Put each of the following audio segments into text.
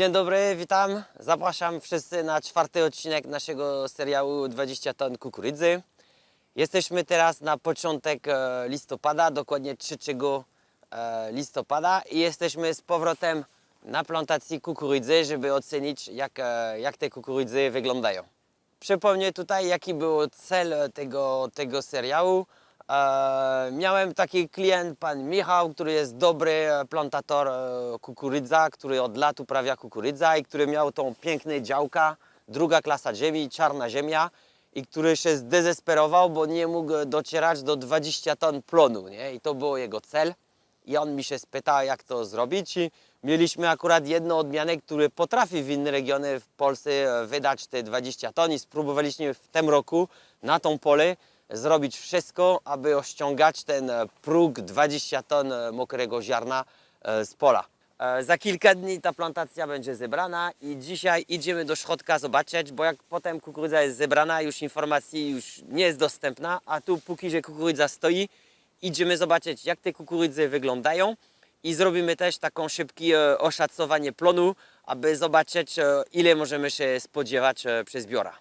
Dzień dobry, witam. Zapraszam wszyscy na czwarty odcinek naszego serialu 20 ton kukurydzy. Jesteśmy teraz na początek e, listopada, dokładnie 3 e, listopada i jesteśmy z powrotem na plantacji kukurydzy, żeby ocenić jak, e, jak te kukurydzy wyglądają. Przypomnę tutaj jaki był cel tego, tego serialu. E, miałem taki klient, pan Michał, który jest dobry plantator e, kukurydza, który od lat uprawia kukurydza i który miał tą piękne działka, druga klasa ziemi, czarna ziemia i który się zdezesperował, bo nie mógł docierać do 20 ton plonu, nie? I to było jego cel. I on mi się spytał, jak to zrobić i mieliśmy akurat jedno odmianę, które potrafi w inne regiony w Polsce wydać te 20 ton i spróbowaliśmy w tym roku na tą pole zrobić wszystko, aby osiągać ten e, próg 20 ton e, mokrego ziarna e, z pola. Za kilka dni ta plantacja będzie zebrana i dzisiaj idziemy do środka zobaczyć, bo jak potem kukurydza jest zebrana, już informacji już nie jest dostępna, a tu póki że kukurydza stoi, idziemy zobaczyć jak te kukurydzy wyglądają i zrobimy też taką szybkie oszacowanie plonu, aby zobaczyć ile możemy się spodziewać przez zbiora.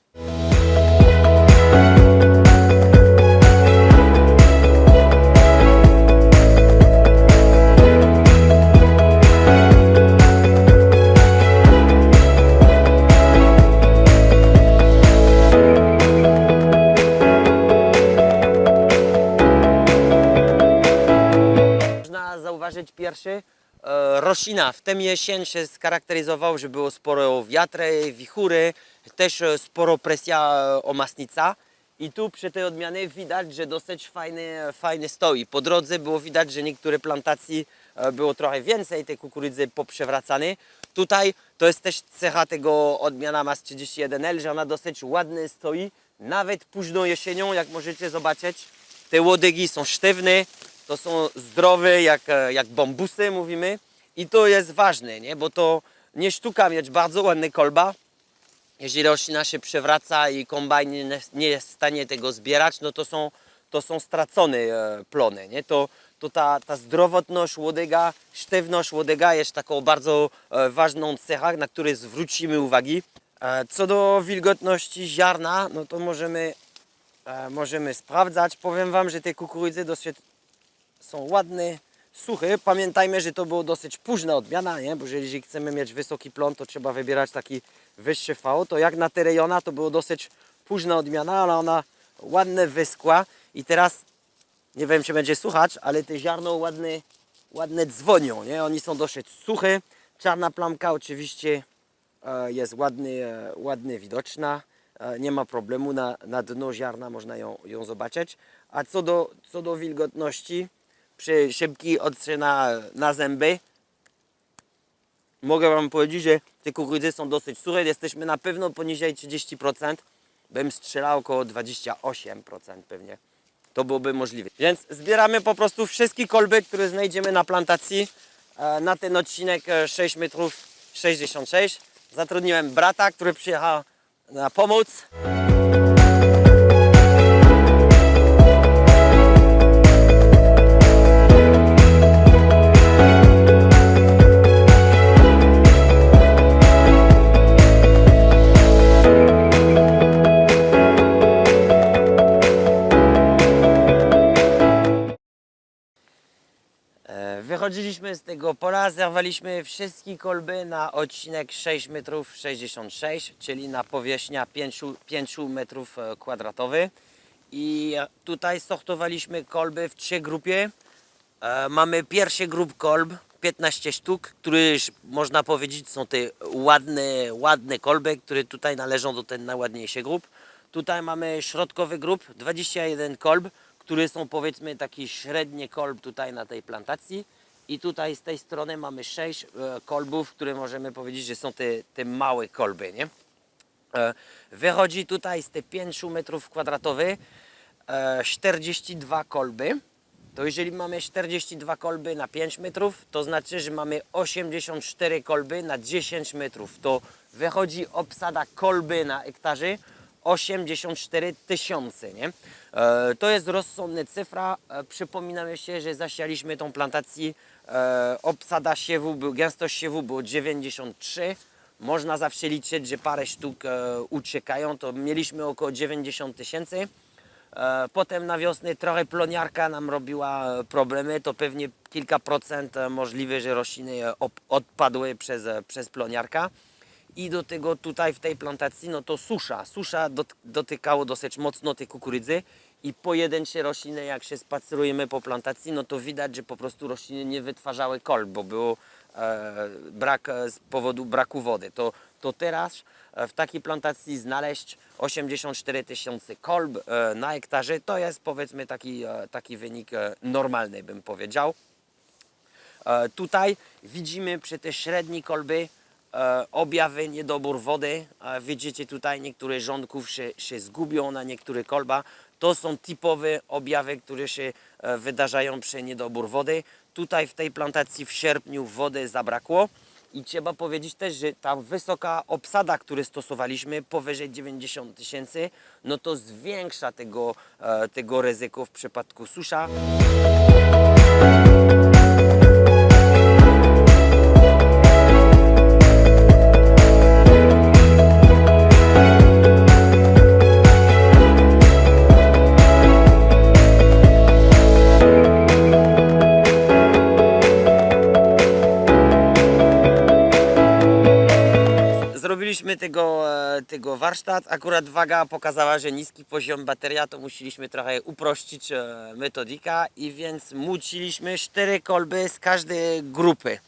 Roślina w tym jesień się skarakteryzował, że było sporo wiatry, wichury, też e, sporo presja e, omacnica. I tu przy tej odmianie widać, że dosyć fajny, fajny stoi. Po drodze było widać, że niektóre plantacji e, było trochę więcej tej kukurydzy poprzewracane. Tutaj to jest też cecha tego odmiana MAS 31L, że ona dosyć ładnie stoi. Nawet późną jesienią, jak możecie zobaczyć, te łodygi są sztywne, to są zdrowe jak, jak bambusy mówimy i to jest ważne, nie? bo to nie sztuka mieć bardzo ładny kolba. Jeżeli roślina się przewraca i kombajn nie, jest w stanie tego zbierać, no to są, to są stracone e, plony. Nie? To, to ta, ta zdrowotność łodyga, sztywność łodyga jest taką bardzo e, ważną cechą, na której zwrócimy uwagi. E, co do wilgotności ziarna, no to możemy, możemy sprawdzać. Powiem Wam, że te kukurydzy dosyć są ładne, suche. Pamiętajmy, że to było dosyć późna odmiana, nie? bo jeżeli chcemy mieć wysoki plon, to trzeba wybierać taki wyższy V. To jak na te rejona, to było dosyć późna odmiana, ale ona ładne wyskła i teraz nie wiem, czy będzie słuchać, ale te ziarno ładne, ładne dzwonią, nie? Oni są dosyć suche. Czarna plamka oczywiście e, jest ładnie, e, ładnie widoczna. E, Nie ma problemu, na, na dno ziarna można ją, ją zobaczyć. A co do, co do wilgotności, przy szybkiej otrze na, na zęby, mogę Wam powiedzieć, że te kukurydzy są dosyć suche. Jesteśmy na pewno poniżej 30%. Bym strzelał około 28% pewnie. To byłoby możliwe. Więc zbieramy po prostu wszystkie kolby, które znajdziemy na plantacji. E, Na ten odcinek e, 6 metrów 66. Zatrudniłem brata, który przyjechał na pomoc. Wychodziliśmy z tego pola, zerwaliśmy wszystkie kolby na odcinek 6 metrów 66, czyli na powierzchnia 5, 5 metrów e, kwadratowych. I tutaj sortowaliśmy kolby w trzy grupie. E, Mamy pierwszy grup kolb, 15 sztuk, które można powiedzieć są te ładne, ładne kolby, które tutaj należą do tej najładniejszej grup. Tutaj mamy środkowy grup, 21 kolb, które są powiedzmy taki średni kolb tutaj na tej plantacji. I tutaj z tej strony mamy 6 kolbów, które możemy powiedzieć, że są te, te małe kolby, nie? E, Wychodzi tutaj z te 5 metrów kwadratowych e, 42 kolby. To jeżeli mamy 42 kolby na 5 metrów, to znaczy, że mamy 84 kolby na 10 metrów. To wychodzi obsada kolby na hektarze 84 tysiące, nie? E, to jest rozsądna cyfra. E, przypominamy się, że zasialiśmy tą plantację. E, obsada siewu, gęstość siewu było 93. Można zawsze liczyć, że parę sztuk e, uciekają, to mieliśmy około 90 tysięcy. E, Potem na wiosnę trochę ploniarka nam robiła problemy, to pewnie kilka procent możliwe, że rośliny odpadły przez, przez ploniarka. I do tego tutaj w tej plantacji, no to susza. Susza dot, dotykało dosyć mocno tej kukurydzy i pojedyncze rośliny, jak się spacerujemy po plantacji, no to widać, że po prostu rośliny nie wytwarzały kolb, bo było e, brak e, z powodu braku wody. To, to teraz e, w takiej plantacji znaleźć 84 tysiące kolb e, na hektarze, to jest powiedzmy taki, e, taki wynik e, normalny, bym powiedział. E, Tutaj widzimy przy te średniej kolby e, objawy niedobór wody. E, Widzicie tutaj niektóre rządków się, się zgubią na niektóre kolba. To są typowe objawy, które się e, wydarzają przy niedobór wody. Tutaj w tej plantacji w sierpniu wody zabrakło. I trzeba powiedzieć też, że ta wysoka obsada, którą stosowaliśmy, powyżej 90 tysięcy, no to zwiększa tego, e, tego ryzyko w przypadku susza. E, tego warsztat. Akurat waga pokazała, że niski poziom bateria, to musieliśmy trochę uprościć e, metodika i więc muciliśmy cztery kolby z każdej grupy.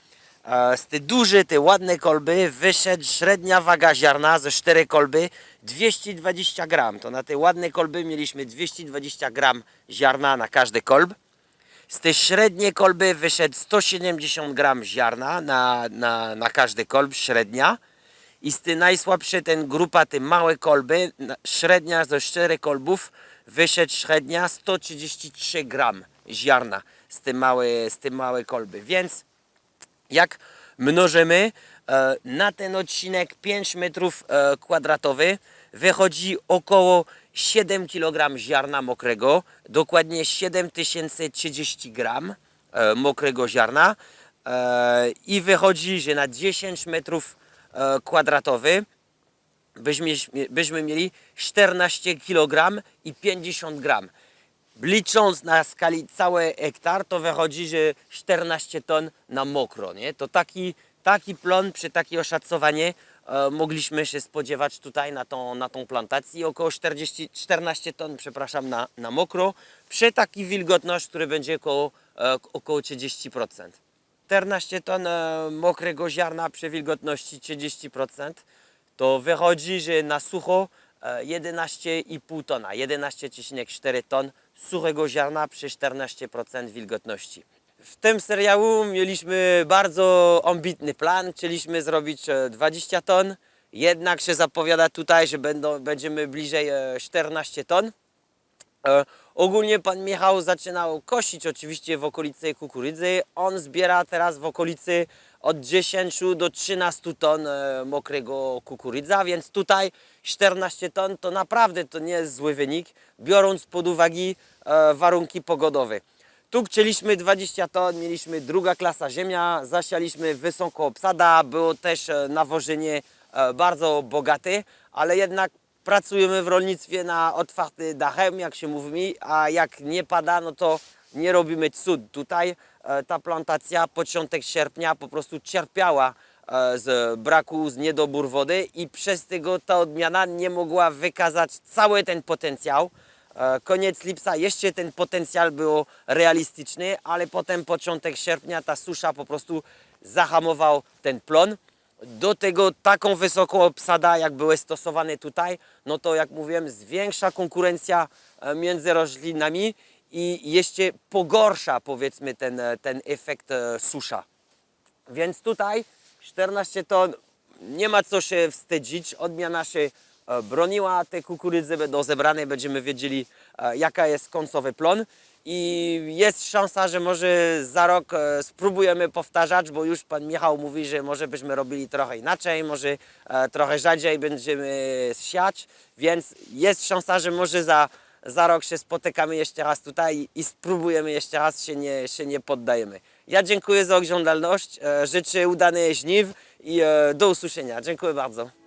E, Z te duże, te ładne kolby wyszedł średnia waga ziarna ze cztery kolby 220 gram. To na te ładne kolby mieliśmy 220 gram ziarna na każdy kolb. Z tej średniej kolby wyszedł 170 gram ziarna na, na, na każdy kolb, średnia. I z tej najsłabszej ten grupa, te małe kolby, średnia ze 4 kolbów, wyszedł średnia 133 gram ziarna z tej małe, z tej małe kolby. Więc jak mnożymy e, na ten odcinek 5 metrów e, kwadratowy wychodzi około 7 kg ziarna mokrego, dokładnie 7030 gram e, mokrego ziarna e, i wychodzi, że na 10 metrów kwadratowy byśmy, byśmy mieli 14 kg i 50 gram. Licząc na skali cały hektar, to wychodzi, że 14 ton na mokro. Nie? To taki, taki plon przy takim oszacowanie e, mogliśmy się spodziewać tutaj na tą, na tą plantację. Około 40, 14 ton, przepraszam, na, na mokro. Przy takiej wilgotności, który będzie około, e, około 30%. 14 ton e, mokrego ziarna przy wilgotności 30%, to wychodzi, że na sucho e, 11,5 tona, 11,4 ton suchego ziarna przy 14% wilgotności. W tym serialu mieliśmy bardzo ambitny plan, chcieliśmy zrobić e, 20 ton, jednak się zapowiada tutaj, że będą, będziemy bliżej e, 14 ton. Ogólnie pan Michał zaczynał kosić oczywiście w okolicy kukurydzy. On zbiera teraz w okolicy od 10 do 13 ton e, mokrego kukurydza, więc tutaj 14 ton to naprawdę to nie jest zły wynik, biorąc pod uwagę e, warunki pogodowe. Tu chcieliśmy 20 ton, mieliśmy druga klasa ziemia, zasialiśmy wysoką obsada, było też e, nawożenie bardzo bogate, ale jednak pracujemy w rolnictwie na otwarty dachem, jak się mówi, a jak nie pada, no to nie robimy cud. Tutaj e, ta plantacja początek sierpnia po prostu cierpiała e, z braku, z niedobór wody i przez tego ta odmiana nie mogła wykazać cały ten potencjał. E, Koniec lipca jeszcze ten potencjał był realistyczny, ale potem początek sierpnia ta susza po prostu zahamował ten plon. Do tego taką wysoką obsada, jak były stosowane tutaj, no to jak mówiłem, zwiększa konkurencja e, między roślinami i jeszcze pogorsza powiedzmy ten, e, ten efekt e, susza. Więc tutaj 14 ton, nie ma co się wstydzić. Odmiana się broniła, te kukurydzy będą zebrane, będziemy wiedzieli jaka jest końcowy plon. I jest szansa, że może za rok e, spróbujemy powtarzać, bo już pan Michał mówi, że może byśmy robili trochę inaczej, może e, trochę rzadziej będziemy siać, więc jest szansa, że może za, za rok się spotykamy jeszcze raz tutaj i spróbujemy jeszcze raz, się nie, się nie poddajemy. Ja dziękuję za oglądalność, e, życzę udanych żniw i do usłyszenia. Dziękuję bardzo.